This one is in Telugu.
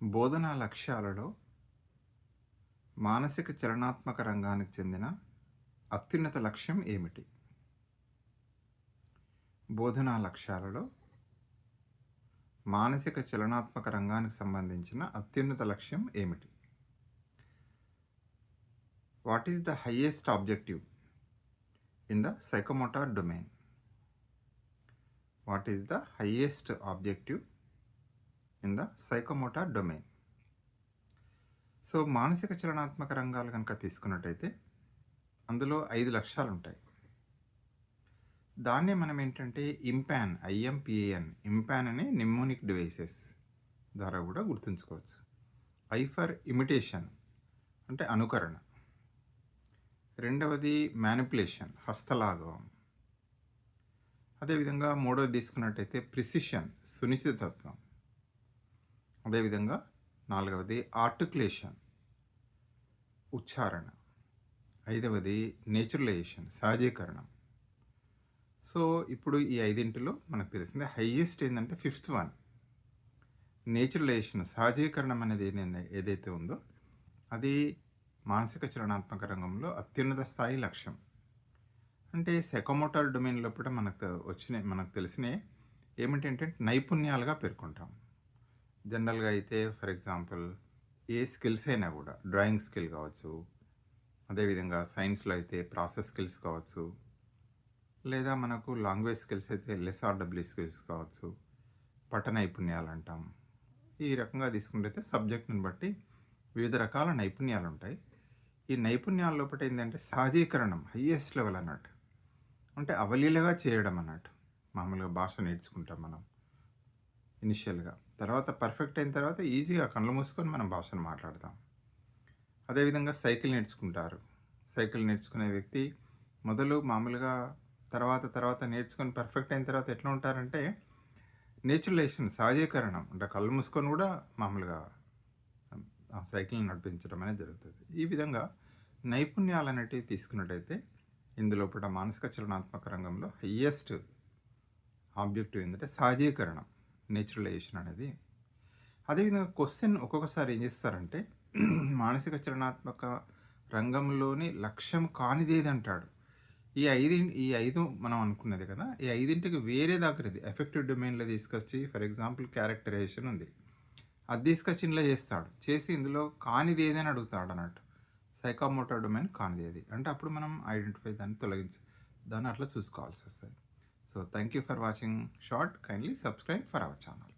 బోధనా లక్ష్యాలలో మానసిక చలనాత్మక రంగానికి చెందిన అత్యున్నత లక్ష్యం ఏమిటి? బోధనా లక్ష్యాలలో మానసిక చలనాత్మక రంగానికి సంబంధించిన అత్యున్నత లక్ష్యం ఏమిటి? What is the highest objective in the psychomotor domain what is the highest objective in the psychomotor domain so మానసిక చలనాత్మక రంగాలు కనుక తీసుకున్నట్టయితే అందులో ఐదు లక్ష్యాలు ఉంటాయి. దాన్నే మనం ఏంటంటే ఇంపాన్ ఐఎంపిఏఎన్ ఇంపాన్ అనే నిమ్మోనిక్ డివైసెస్ ద్వారా కూడా గుర్తుంచుకోవచ్చు. ఐ ఫర్ ఇమిటేషన్ అంటే అనుకరణ. రెండవది మ్యానిపులేషన్ హస్తలాఘవం. అదేవిధంగా మూడవది తీసుకున్నట్టయితే ప్రిసిషన్ సునిశ్చితత్వం. అదేవిధంగా నాలుగవది ఆర్టికులేషన్ ఉచ్చారణ. ఐదవది నేచురలైజేషన్ సహజీకరణం. సో ఇప్పుడు ఈ ఐదింటిలో మనకు తెలిసింది హయ్యెస్ట్ ఏంటంటే ఫిఫ్త్ వన్ నేచురలైజేషన్ సహజీకరణం అనేది ఏదైనా ఏదైతే ఉందో అది మానసిక చలనాత్మక రంగంలో అత్యున్నత స్థాయి లక్ష్యం. అంటే సెకోమోటార్ డొమైన్ లోపల మనకు వచ్చిన మనకు తెలిసినవి ఏమిటంటే నైపుణ్యాలుగా పేర్కొంటాం. జనరల్గా అయితే ఫర్ ఎగ్జాంపుల్ ఏ స్కిల్స్ అయినా కూడా డ్రాయింగ్ స్కిల్ కావచ్చు అదేవిధంగా సైన్స్లో అయితే ప్రాసెస్ స్కిల్స్ కావచ్చు లేదా మనకు లాంగ్వేజ్ స్కిల్స్ అయితే ఎల్ఎస్ఆర్డబ్ల్యూ స్కిల్స్ కావచ్చు పఠ నైపుణ్యాలు అంటాం. ఈ రకంగా తీసుకుంటే సబ్జెక్ట్ని బట్టి వివిధ రకాల నైపుణ్యాలు ఉంటాయి. ఈ నైపుణ్యాల లోపల ఏంటంటే సహజీకరణం హయ్యెస్ట్ లెవెల్ అన్నట్టు. అంటే అవలీలగా చేయడం అన్నట్టు. మామూలుగా భాష నేర్చుకుంటాం మనం ఇనిషియల్గా తర్వాత పర్ఫెక్ట్ అయిన తర్వాత ఈజీగా కళ్ళు మూసుకొని మనం భాషను మాట్లాడతాం. అదేవిధంగా సైకిల్ నేర్చుకుంటారు. సైకిల్ నేర్చుకునే వ్యక్తి మొదలు మామూలుగా తర్వాత తర్వాత నేర్చుకొని పర్ఫెక్ట్ అయిన తర్వాత ఎట్లా ఉంటారంటే నేచురలైజేషన్ సహజీకరణం అంటే కళ్ళు మూసుకొని కూడా మామూలుగా ఆ సైకిల్ని నడిపించడం అనేది జరుగుతుంది. ఈ విధంగా నైపుణ్యాలు అనేటివి తీసుకున్నట్టయితే ఇందులోపల మానసిక చలనాత్మక రంగంలో హయ్యెస్ట్ ఆబ్జెక్టివ్ ఏంటంటే సహజీకరణం. నేచురలైజేషన్ అనేది. అదేవిధంగా క్వశ్చన్ ఒక్కొక్కసారి ఏం చేస్తారంటే మానసిక చలనాత్మక రంగంలోని లక్ష్యం కానిదేది అంటాడు ఈ ఐదు ఈ ఐదు మనం అనుకున్నది కదా ఈ ఐదింటికి వేరే దగ్గరది ఎఫెక్టివ్ డొమైన్లో తీసుకొచ్చి ఫర్ ఎగ్జాంపుల్ క్యారెక్టరైజేషన్ ఉంది. అది తీసుకొచ్చి ఇంట్లో చేస్తాడు. చేసి ఇందులో కానిది ఏదని అడుగుతాడు అన్నట్టు. సైకామోటర్ డొమైన్ కానిది ఏది అంటే అప్పుడు మనం ఐడెంటిఫై దాన్ని తొలగించి దాన్ని అట్లా చూసుకోవాల్సి వస్తుంది. So thank you for watching short. Kindly subscribe for our channel.